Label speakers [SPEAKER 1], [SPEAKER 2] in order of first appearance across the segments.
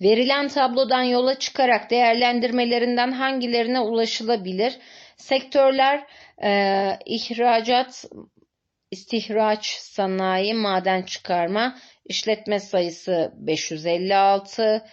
[SPEAKER 1] Verilen tablodan yola çıkarak değerlendirmelerinden hangilerine ulaşılabilir? Sektörler e, ihracat, istihraç, sanayi, maden çıkarma, işletme sayısı 556,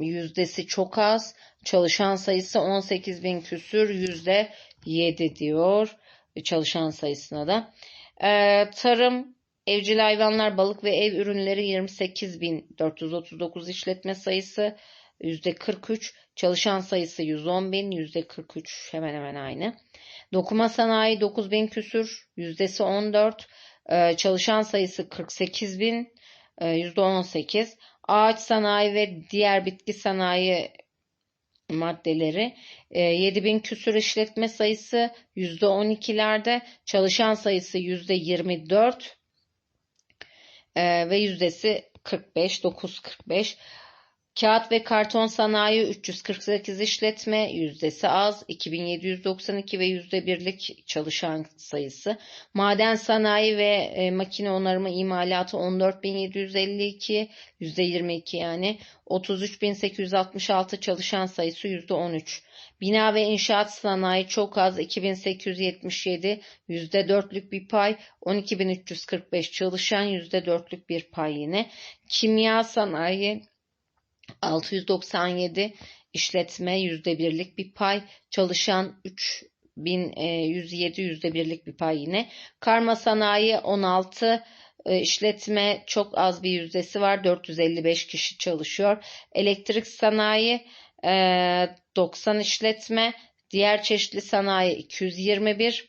[SPEAKER 1] yüzdesi çok az, çalışan sayısı 18 bin küsür, yüzde 7 diyor çalışan sayısına da. E, tarım, evcil hayvanlar, balık ve ev ürünleri 28.439 işletme sayısı yüzde 43, çalışan sayısı 110 bin, yüzde 43 hemen hemen aynı. Dokuma sanayi 9 bin küsür, yüzdesi 14, e, çalışan sayısı 48 bin, e, yüzde 18. Ağaç sanayi ve diğer bitki sanayi maddeleri 7000 e, küsur işletme sayısı %12'lerde çalışan sayısı %24 e, ve yüzdesi 45 945 Kağıt ve karton sanayi 348 işletme, yüzdesi az, 2792 ve yüzde birlik çalışan sayısı. Maden sanayi ve e, makine onarımı imalatı 14752, yüzde 22 yani. 33866 çalışan sayısı yüzde 13. Bina ve inşaat sanayi çok az 2877 yüzde dörtlük bir pay 12345 çalışan yüzde dörtlük bir pay yine. Kimya sanayi 697 işletme yüzde birlik bir pay, çalışan 3107 yüzde birlik bir pay yine. Karma sanayi 16 e, işletme çok az bir yüzdesi var 455 kişi çalışıyor. Elektrik sanayi 90 e, işletme, diğer çeşitli sanayi 221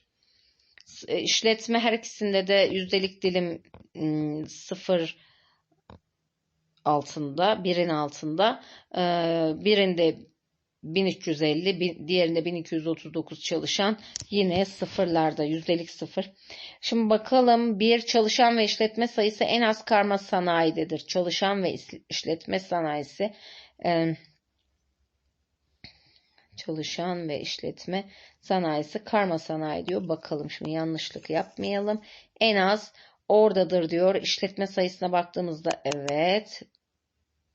[SPEAKER 1] e, işletme her ikisinde de yüzdelik dilim 0 altında, birin altında, e, birinde 1350, diğerinde 1239 çalışan yine sıfırlarda yüzdelik sıfır. Şimdi bakalım bir çalışan ve işletme sayısı en az karma sanayidedir. Çalışan ve işletme sanayisi e, çalışan ve işletme sanayisi karma sanayi diyor. Bakalım şimdi yanlışlık yapmayalım. En az oradadır diyor. İşletme sayısına baktığımızda evet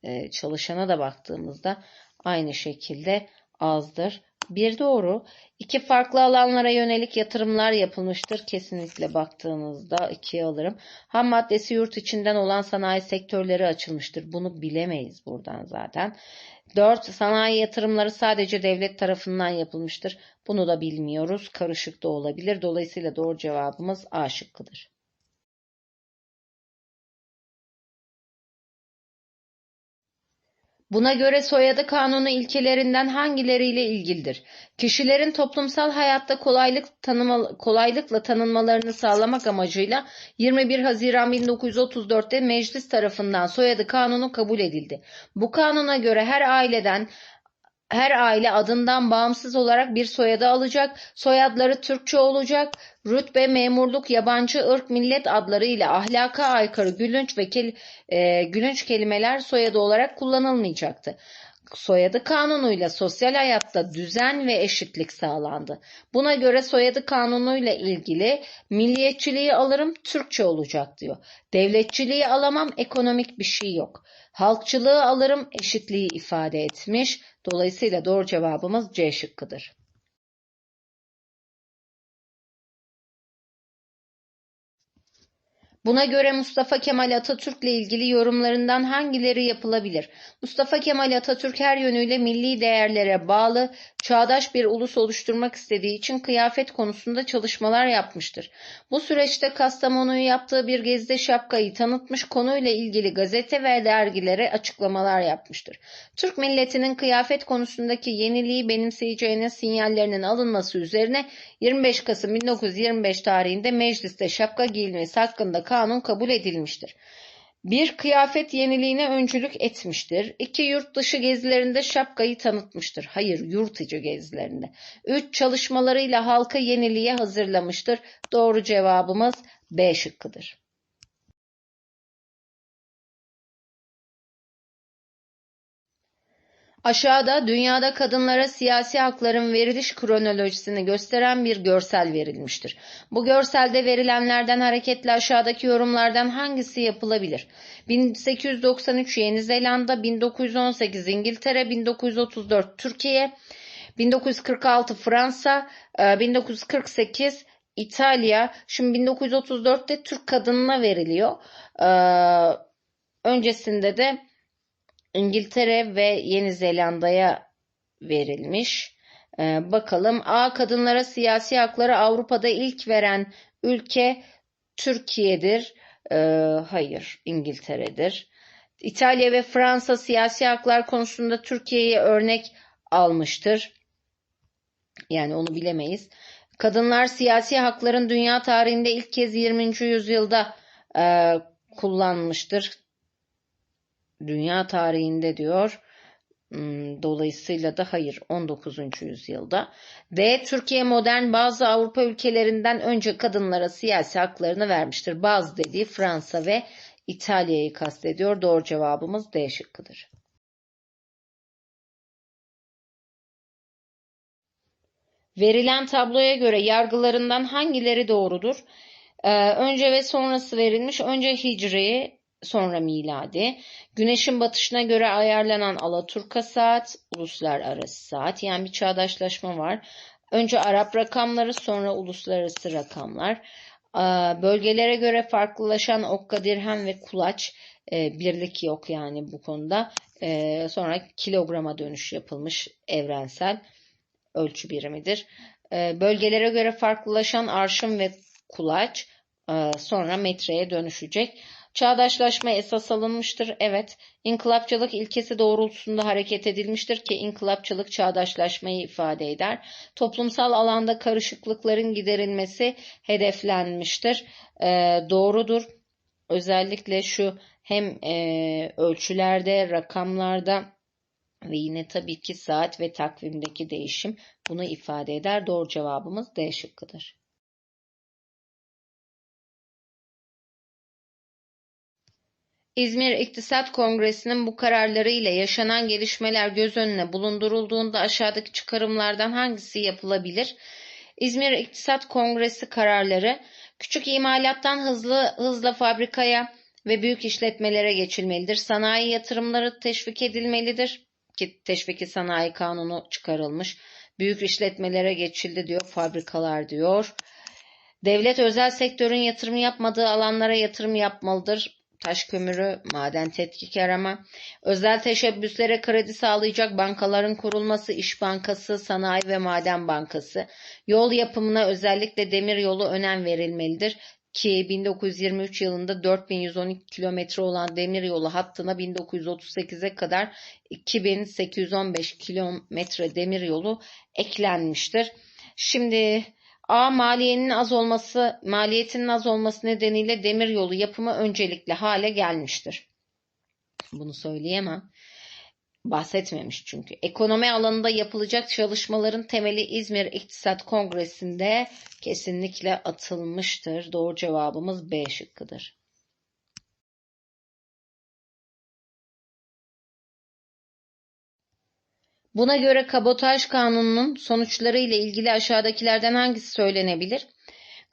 [SPEAKER 1] e, çalışana da baktığımızda aynı şekilde azdır. Bir doğru. İki farklı alanlara yönelik yatırımlar yapılmıştır. Kesinlikle baktığınızda ikiye alırım. Ham maddesi yurt içinden olan sanayi sektörleri açılmıştır. Bunu bilemeyiz buradan zaten. 4. Sanayi yatırımları sadece devlet tarafından yapılmıştır. Bunu da bilmiyoruz. Karışık da olabilir. Dolayısıyla doğru cevabımız A şıkkıdır. Buna göre soyadı kanunu ilkelerinden hangileriyle ilgilidir? Kişilerin toplumsal hayatta kolaylık tanıma, kolaylıkla tanınmalarını sağlamak amacıyla 21 Haziran 1934'te meclis tarafından soyadı kanunu kabul edildi. Bu kanuna göre her aileden her aile adından bağımsız olarak bir soyadı alacak, soyadları Türkçe olacak, rütbe, memurluk, yabancı ırk, millet adları ile ahlaka aykırı gülünç ve e, gülünç kelimeler soyadı olarak kullanılmayacaktı. Soyadı kanunuyla sosyal hayatta düzen ve eşitlik sağlandı. Buna göre soyadı kanunuyla ilgili milliyetçiliği alırım Türkçe olacak diyor. Devletçiliği alamam ekonomik bir şey yok. Halkçılığı alırım eşitliği ifade etmiş. Dolayısıyla doğru cevabımız C şıkkıdır. Buna göre Mustafa Kemal Atatürk ile ilgili yorumlarından hangileri yapılabilir? Mustafa Kemal Atatürk her yönüyle milli değerlere bağlı, çağdaş bir ulus oluşturmak istediği için kıyafet konusunda çalışmalar yapmıştır. Bu süreçte Kastamonu'yu yaptığı bir gezide şapkayı tanıtmış, konuyla ilgili gazete ve dergilere açıklamalar yapmıştır. Türk milletinin kıyafet konusundaki yeniliği benimseyeceğine sinyallerinin alınması üzerine 25 Kasım 1925 tarihinde mecliste şapka giyilmesi hakkında kanun kabul edilmiştir. Bir, kıyafet yeniliğine öncülük etmiştir. İki, yurt dışı gezilerinde şapkayı tanıtmıştır. Hayır, yurt içi gezilerinde. Üç, çalışmalarıyla halka yeniliğe hazırlamıştır. Doğru cevabımız B şıkkıdır. Aşağıda dünyada kadınlara siyasi hakların veriliş kronolojisini gösteren bir görsel verilmiştir. Bu görselde verilenlerden hareketle aşağıdaki yorumlardan hangisi yapılabilir? 1893 Yeni Zelanda, 1918 İngiltere, 1934 Türkiye, 1946 Fransa, 1948 e, İtalya. Şimdi 1934'te Türk kadınına veriliyor. E, öncesinde de İngiltere ve Yeni Zelanda'ya verilmiş. Ee, bakalım A kadınlara siyasi hakları Avrupa'da ilk veren ülke Türkiye'dir. Ee, hayır, İngiltere'dir. İtalya ve Fransa siyasi haklar konusunda Türkiye'yi örnek almıştır. Yani onu bilemeyiz. Kadınlar siyasi hakların dünya tarihinde ilk kez 20. yüzyılda e, kullanmıştır dünya tarihinde diyor. Hmm, dolayısıyla da hayır 19. yüzyılda. D. Türkiye modern bazı Avrupa ülkelerinden önce kadınlara siyasi haklarını vermiştir. Bazı dediği Fransa ve İtalya'yı kastediyor. Doğru cevabımız D şıkkıdır. Verilen tabloya göre yargılarından hangileri doğrudur? Ee, önce ve sonrası verilmiş. Önce Hicri, sonra miladi. Güneşin batışına göre ayarlanan Alaturka saat, uluslararası saat yani bir çağdaşlaşma var. Önce Arap rakamları sonra uluslararası rakamlar. Bölgelere göre farklılaşan okka, dirhem ve kulaç e, birlik yok yani bu konuda. E, sonra kilograma dönüş yapılmış evrensel ölçü birimidir. E, bölgelere göre farklılaşan arşın ve kulaç sonra metreye dönüşecek. Çağdaşlaşma esas alınmıştır. Evet, inkılapçılık ilkesi doğrultusunda hareket edilmiştir ki inkılapçılık çağdaşlaşmayı ifade eder. Toplumsal alanda karışıklıkların giderilmesi hedeflenmiştir. Ee, doğrudur. Özellikle şu hem e, ölçülerde, rakamlarda ve yine tabii ki saat ve takvimdeki değişim bunu ifade eder. Doğru cevabımız D şıkkıdır. İzmir İktisat Kongresi'nin bu kararları ile yaşanan gelişmeler göz önüne bulundurulduğunda aşağıdaki çıkarımlardan hangisi yapılabilir? İzmir İktisat Kongresi kararları küçük imalattan hızlı hızla fabrikaya ve büyük işletmelere geçilmelidir. Sanayi yatırımları teşvik edilmelidir ki teşviki sanayi kanunu çıkarılmış. Büyük işletmelere geçildi diyor, fabrikalar diyor. Devlet özel sektörün yatırım yapmadığı alanlara yatırım yapmalıdır taş kömürü, maden tetkik arama, özel teşebbüslere kredi sağlayacak bankaların kurulması, İş Bankası, Sanayi ve Maden Bankası, yol yapımına özellikle demir yolu önem verilmelidir ki 1923 yılında 4112 kilometre olan demir yolu hattına 1938'e kadar 2815 kilometre demir yolu eklenmiştir. Şimdi A. Maliyenin az olması, maliyetinin az olması nedeniyle demiryolu yapımı öncelikli hale gelmiştir. Bunu söyleyemem. Bahsetmemiş çünkü. Ekonomi alanında yapılacak çalışmaların temeli İzmir İktisat Kongresi'nde kesinlikle atılmıştır. Doğru cevabımız B şıkkıdır. Buna göre kabotaj kanununun sonuçları ile ilgili aşağıdakilerden hangisi söylenebilir?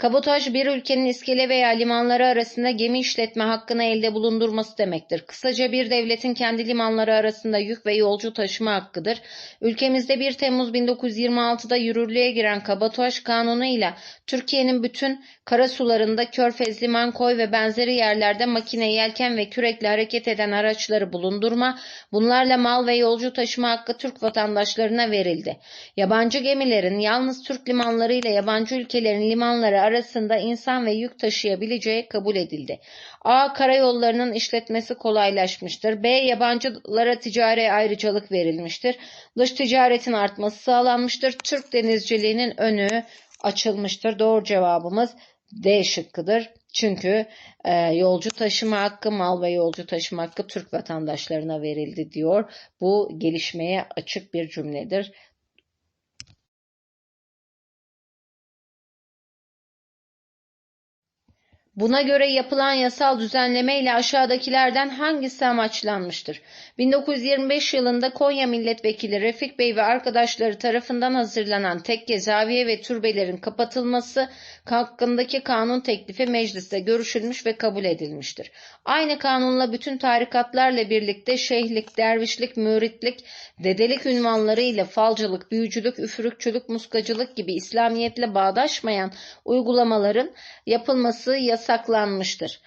[SPEAKER 1] Kabotaj bir ülkenin iskele veya limanları arasında gemi işletme hakkını elde bulundurması demektir. Kısaca bir devletin kendi limanları arasında yük ve yolcu taşıma hakkıdır. Ülkemizde 1 Temmuz 1926'da yürürlüğe giren kabotaj kanunu ile Türkiye'nin bütün karasularında körfez, liman, koy ve benzeri yerlerde makine, yelken ve kürekle hareket eden araçları bulundurma, bunlarla mal ve yolcu taşıma hakkı Türk vatandaşlarına verildi. Yabancı gemilerin yalnız Türk limanları ile yabancı ülkelerin limanları arasında insan ve yük taşıyabileceği kabul edildi. A. Karayollarının işletmesi kolaylaşmıştır. B. Yabancılara ticari ayrıcalık verilmiştir. Dış ticaretin artması sağlanmıştır. Türk denizciliğinin önü açılmıştır. Doğru cevabımız D şıkkıdır. Çünkü e, yolcu taşıma hakkı, mal ve yolcu taşıma hakkı Türk vatandaşlarına verildi diyor. Bu gelişmeye açık bir cümledir. Buna göre yapılan yasal düzenleme ile aşağıdakilerden hangisi amaçlanmıştır? 1925 yılında Konya Milletvekili Refik Bey ve arkadaşları tarafından hazırlanan tekke, zaviye ve türbelerin kapatılması hakkındaki kanun teklifi mecliste görüşülmüş ve kabul edilmiştir. Aynı kanunla bütün tarikatlarla birlikte şeyhlik, dervişlik, müritlik, dedelik ünvanları ile falcılık, büyücülük, üfürükçülük, muskacılık gibi İslamiyetle bağdaşmayan uygulamaların yapılması yasaklanmıştır.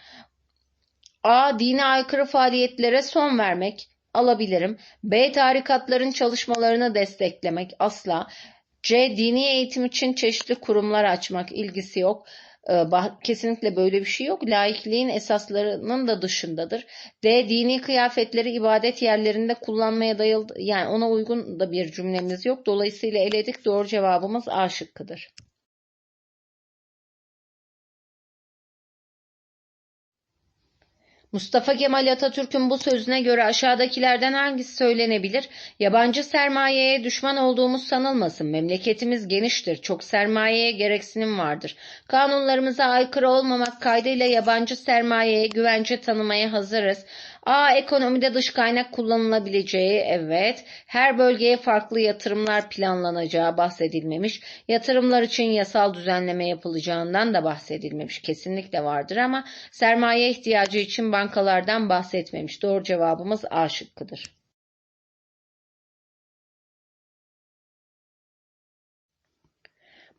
[SPEAKER 1] A. Dine aykırı faaliyetlere son vermek alabilirim. B. Tarikatların çalışmalarını desteklemek asla. C. Dini eğitim için çeşitli kurumlar açmak ilgisi yok. Ee, Kesinlikle böyle bir şey yok. Laikliğin esaslarının da dışındadır. D. Dini kıyafetleri ibadet yerlerinde kullanmaya dayalı yani ona uygun da bir cümlemiz yok. Dolayısıyla eledik. Doğru cevabımız A şıkkıdır. Mustafa Kemal Atatürk'ün bu sözüne göre aşağıdakilerden hangisi söylenebilir? Yabancı sermayeye düşman olduğumuz sanılmasın. Memleketimiz geniştir. Çok sermayeye gereksinim vardır. Kanunlarımıza aykırı olmamak kaydıyla yabancı sermayeye güvence tanımaya hazırız. A. Ekonomide dış kaynak kullanılabileceği, evet. Her bölgeye farklı yatırımlar planlanacağı bahsedilmemiş. Yatırımlar için yasal düzenleme yapılacağından da bahsedilmemiş. Kesinlikle vardır ama sermaye ihtiyacı için bankalardan bahsetmemiş. Doğru cevabımız A şıkkıdır.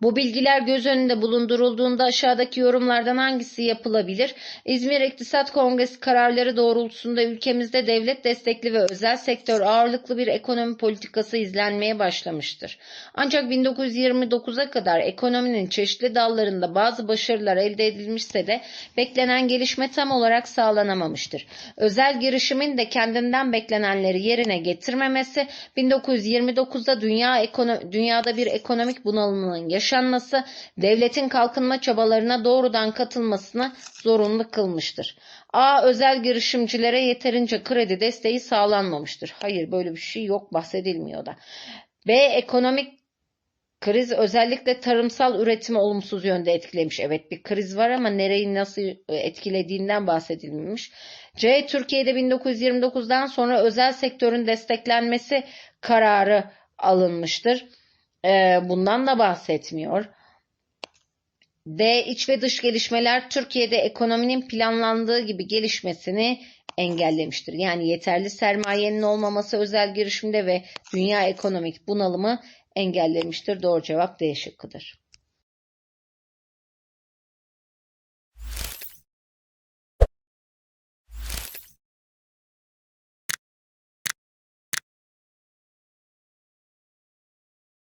[SPEAKER 1] Bu bilgiler göz önünde bulundurulduğunda aşağıdaki yorumlardan hangisi yapılabilir? İzmir İktisat Kongresi kararları doğrultusunda ülkemizde devlet destekli ve özel sektör ağırlıklı bir ekonomi politikası izlenmeye başlamıştır. Ancak 1929'a kadar ekonominin çeşitli dallarında bazı başarılar elde edilmişse de beklenen gelişme tam olarak sağlanamamıştır. Özel girişimin de kendinden beklenenleri yerine getirmemesi 1929'da dünya ekono- dünyada bir ekonomik bunalımının yaşanması yaşanması devletin kalkınma çabalarına doğrudan katılmasını zorunlu kılmıştır. A. Özel girişimcilere yeterince kredi desteği sağlanmamıştır. Hayır böyle bir şey yok bahsedilmiyor da. B. Ekonomik Kriz özellikle tarımsal üretimi olumsuz yönde etkilemiş. Evet bir kriz var ama nereyi nasıl etkilediğinden bahsedilmemiş. C. Türkiye'de 1929'dan sonra özel sektörün desteklenmesi kararı alınmıştır. Ee, bundan da bahsetmiyor. D. İç ve dış gelişmeler Türkiye'de ekonominin planlandığı gibi gelişmesini engellemiştir. Yani yeterli sermayenin olmaması özel girişimde ve dünya ekonomik bunalımı engellemiştir. Doğru cevap D şıkkıdır.